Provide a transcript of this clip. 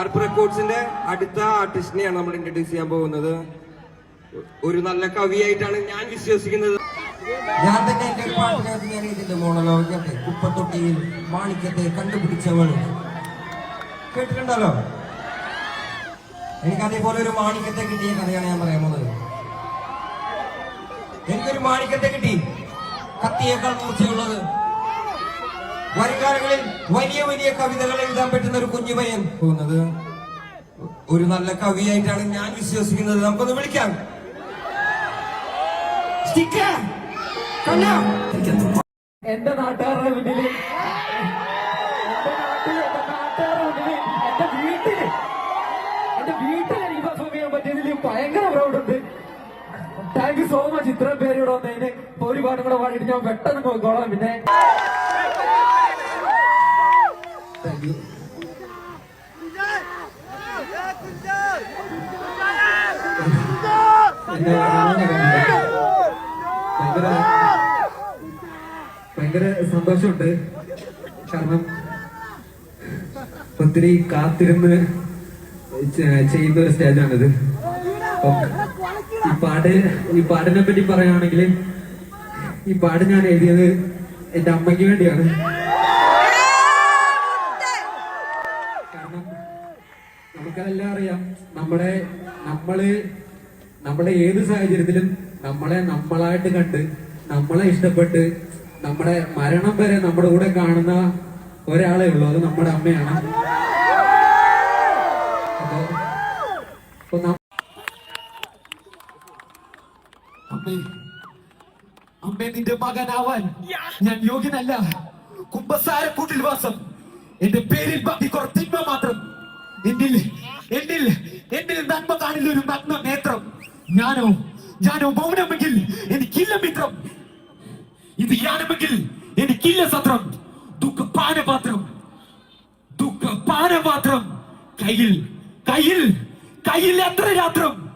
ആർപ്പ് റെക്കോർഡ്സിന്റെ അടുത്ത ആർട്ടിസ്റ്റിനെയാണ് നമ്മൾ ഇൻട്രൊഡ്യൂസ് ചെയ്യാൻ പോകുന്നത്. ഒരു നല്ല കവിയായിട്ടാണ് ഞാൻ വിശ്വസിക്കുന്നത്. ഞാൻ തന്നെ എന്റെ ഒരു പാട്ടിനകത്ത് കുപ്പത്തൊട്ടിയിൽ മാണിക്കത്തെ കണ്ടുപിടിച്ചവൾ. കേട്ടിട്ടുണ്ടല്ലോ? എനിക്ക് അതേപോലെ ഒരു മാണിക്കത്തെ കിട്ടിയ കഥയാണ് ഞാൻ പറയാൻ പോകുന്നത്. എനിക്കൊരു മാണിക്കത്തെ കിട്ടി. കത്തിയേക്കാൾ മൂർച്ചയുള്ളത് വരുകാലങ്ങളിൽ വലിയ വലിയ കവിതകൾ എഴുതാൻ പറ്റുന്ന ഒരു കുഞ്ഞു പയ്യൻ പോകുന്നത്? ഒരു നല്ല കവിയായിട്ടാണ് ഞാൻ വിശ്വസിക്കുന്നത്. നമുക്കൊന്ന് വിളിക്കാം. എന്റെ നാട്ടുകാരുടെ മുന്നിൽ എന്റെ നാട്ടിൽ എന്റെ നാട്ടുകാരുടെ മുന്നിൽ. എന്റെ വീട്ടിൽ. എന്റെ വീട്ടിൽ എനിക്ക് പെർഫോം ചെയ്യാൻ പറ്റിയതിൽ ഭയങ്കര പ്രൗഡുണ്ട് താങ്ക് യു സോ മച്ച് ഇത്രയും പേര് ഇവിടെ വന്നതിന് ഒരുപാട് കൂടെ പാടിയിട്ട് ഞാൻ പെട്ടെന്ന് പോയിക്കോളാം പിന്നെ. താങ്ക് ഭയങ്കര സന്തോഷമുണ്ട്. കാരണം ഒത്തിരി കാത്തിരുന്ന് ചെയ്യുന്ന ഒരു സ്റ്റേജാണിത്. ഈ പാട്ട് ഈ പാടിനെ പറ്റി പറയുകയാണെങ്കിൽ ഈ പാട് ഞാൻ എഴുതിയത് എന്റെ അമ്മയ്ക്ക് വേണ്ടിയാണ്. നമുക്കെല്ലാം അറിയാം. നമ്മളെ നമ്മൾ നമ്മളെ ഏത് സാഹചര്യത്തിലും നമ്മളെ നമ്മളായിട്ട് കണ്ട് നമ്മളെ ഇഷ്ടപ്പെട്ട് നമ്മുടെ മരണം വരെ നമ്മുടെ കൂടെ കാണുന്ന ഒരാളെ ഉള്ളൂ. അത് നമ്മുടെ അമ്മയാണ്. അമ്മേ നിന്റെ മകനാവാൻ ഞാൻ യോഗ്യനല്ല. കുംഭസാരക്കൂട്ടിൽ വാസം. എന്റെ പേരിൽ ബാക്കി കുറച്ചിമ്മ മാത്രം. എന്നിൽ എന്നിൽ എന്നിൽ നന്മ കാണില്ല ഒരു നഗ്ന നേത്രം. ഞാനോ ഞാനോ മൗനമെങ്കിൽ എനിക്കില്ല മിത്രം. ഇത് യാനമെങ്കിൽ എനിക്കില്ല സത്രം. ദുഃഖ പാനപാത്രം ദുഃഖ പാനപാത്രം കയ്യിൽ കയ്യിൽ കയ്യിൽ എത്ര രാത്രം.